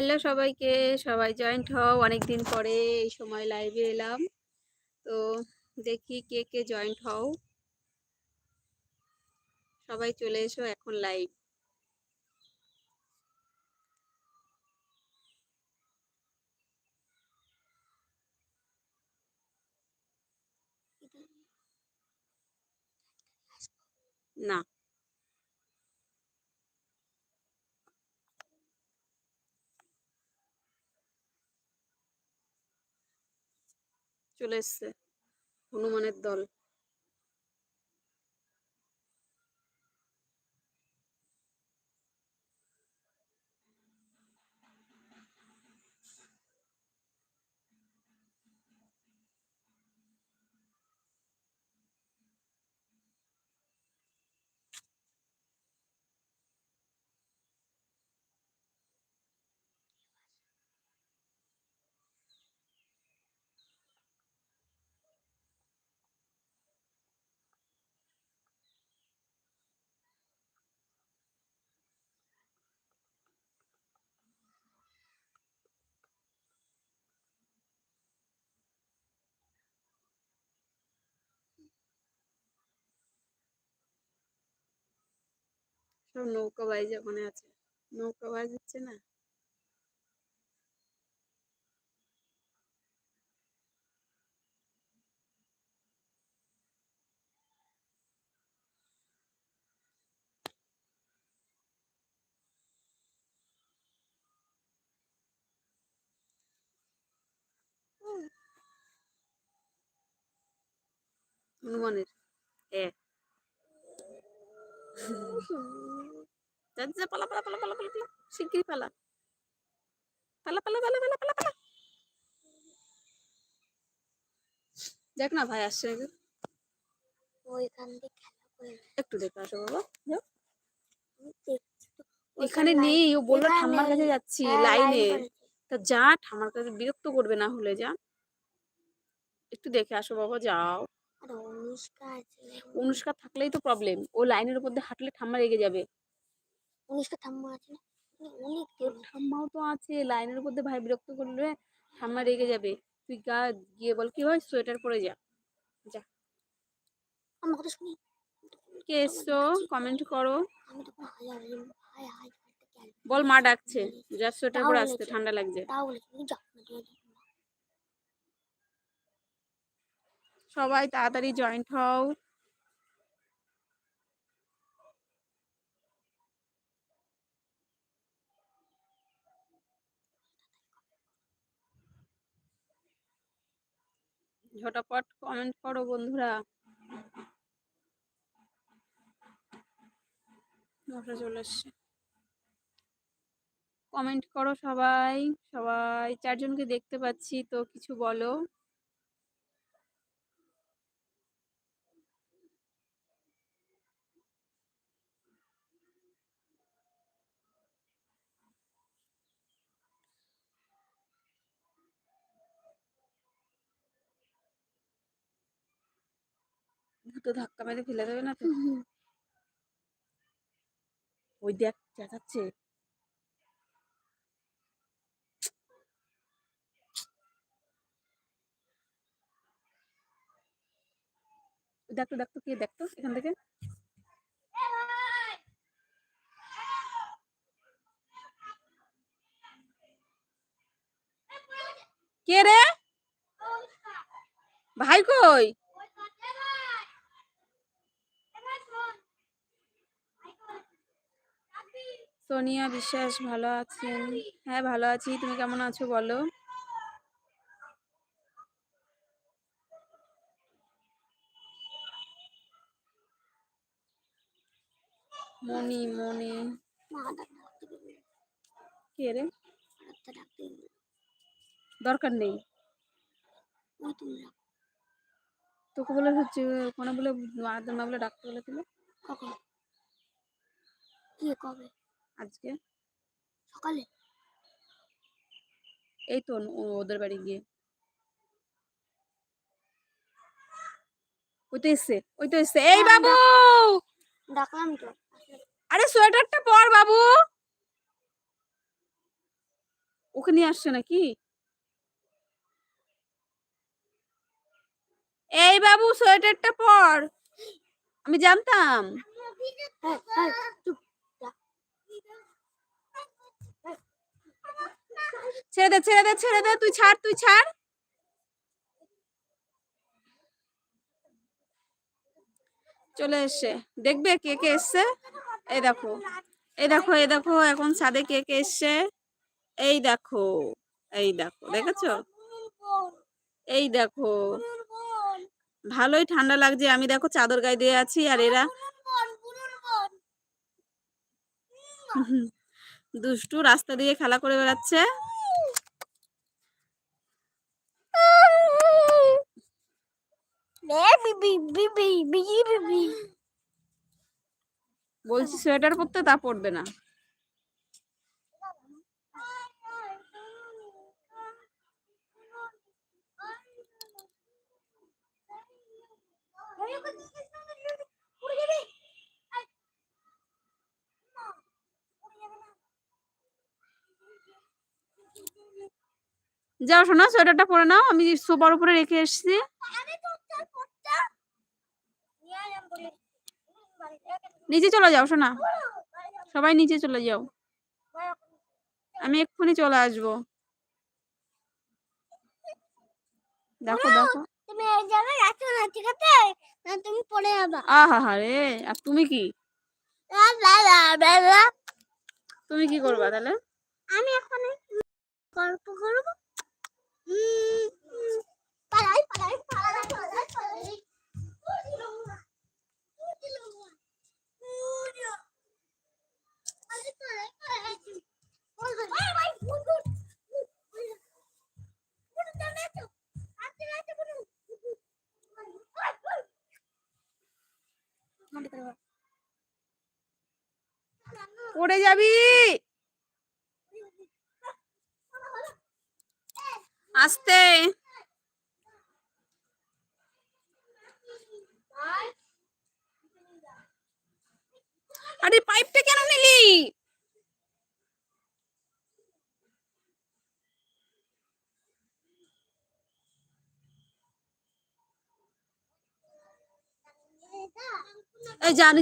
Hello সবাইকে, সবাই joint হও। অনেকদিন পরে এই সময় লাইভে এলাম। তো দেখি কে কে জয়েন্ট হও। সবাই চলে এসো এখন লাইভ। না। চলে এসছে হনুমানের দল। সব নৌকা বাইজ ওখানে আছে নৌকা বাইজ হচ্ছে না হনুমানের এ যা যা পালা পালা পালা পালা পালা পালা শিগগিরই পালা। পালা পালা পালা পালা পালা পালা। দেখ না ভাই আসছে ওইখান দিয়ে খেলা করে একটু দেখে আসো বাবা যাও। এখানে নেই ও বলল ঠাম্মার কাছে যাচ্ছি হ্যাঁ, লাইনে তা যা ঠাম্মার কাছে বিরক্ত করবে না হলে যা। একটু দেখে আসো বাবা যাও। অনুষ্কা আছে। অনুষ্কা থাকলেই তো প্রবলেম ও লাইনের উপর দিয়ে হাঁটলে ঠাম্মা রেগে যাবে। অনুষ্কা ঠাম্মা আছে না? মানে অনেক ঠাম্মাও তো আছে। লাইনের উপর দিয়ে ভাই বিরক্ত করলে ঠাম্মা রেগে যাবে। তুই গা গিয়ে বল কি হয়? সোয়েটার পরে যা। যা। আমার কথা শুনি। কে এসছো? কমেন্ট করো। আমি তখন হাই হাই বল মা ডাকছে। যা সোয়েটার পরে আসতে ঠান্ডা লাগছে। তাও বলেছি তুমি যাও না তুমি যাও না। সবাই তাড়াতাড়ি জয়েন্ট হও। ঝটাপট কমেন্ট করো বন্ধুরা। চলে কমেন্ট করো সবাই। সবাই চারজনকে দেখতে পাচ্ছি, তো কিছু বলো। ভূতো ধাক্কা মেরে ফেলে দেবে না তো? ওই দেখ চেঁচাচ্ছে। দেখতো দেখতো কে দেখতো এখান থেকে। কে রে? ভাই কই? সোনিয়া, বিশ্বাস ভালো আছেন? হ্যাঁ ভালো আছি। তুমি কেমন আছো বলো? মনি মনি। ডাকতে কে রে? ডাকতে দরকার নেই। তোকে বলে হচ্ছে, কোনো বলে, মা বলে ডাক্তার বলে দিল কখন কবে? আজকে? সকালে। এই তো ওদের বাড়ি গিয়ে। ওই তো এসছে ওই তো এসছে। এই হ্যাঁ, বাবু! ডাকলাম তো। আরে সোয়েটারটা পর বাবু! ওকে নিয়ে আসছে নাকি? এই বাবু সোয়েটারটা পর। আমি জানতাম। এই, এই, চুপ, ছেড়ে দে ছেড়ে দে ছেড়ে দে, তুই ছাড় তুই ছাড়। চলে এসছে। দেখবে কে কে এসছে? এই দেখো এই দেখো এই দেখো, এখন ছাদে কে কে এসছে? এই দেখো এই দেখো, দেখেছ? এই দেখো। ভালোই ঠান্ডা লাগছে, আমি দেখো চাদর গায়ে দিয়ে আছি, আর এরা দুষ্টু রাস্তা দিয়ে খেলা করে বেড়াচ্ছে বিবি বিবি বিবি বিবি বলছি সোয়েটার পরতে তা পরবে না। যাও শোনা সোয়েটারটা পরে নাও, আমি সোফার উপরে রেখে এসেছি। নিচে চলে যাও শোনা সবাই নিচে চলে যাও। আমি এক্ষুনি চলে আসব। দেখো দেখো। তুমি এই জায়গায় রাখো না ঠিক আছে? না তুমি পড়ে যাবা। আহা হা রে আর তুমি কি। তুমি কি করবা তাহলে? আমি এখন গল্প করব। উম, উম, পালাই পালাই পালাই পালাই পালাই। পড়ে যাবি? আস্তে। আরে পাইপটা কেন নিলি? জানি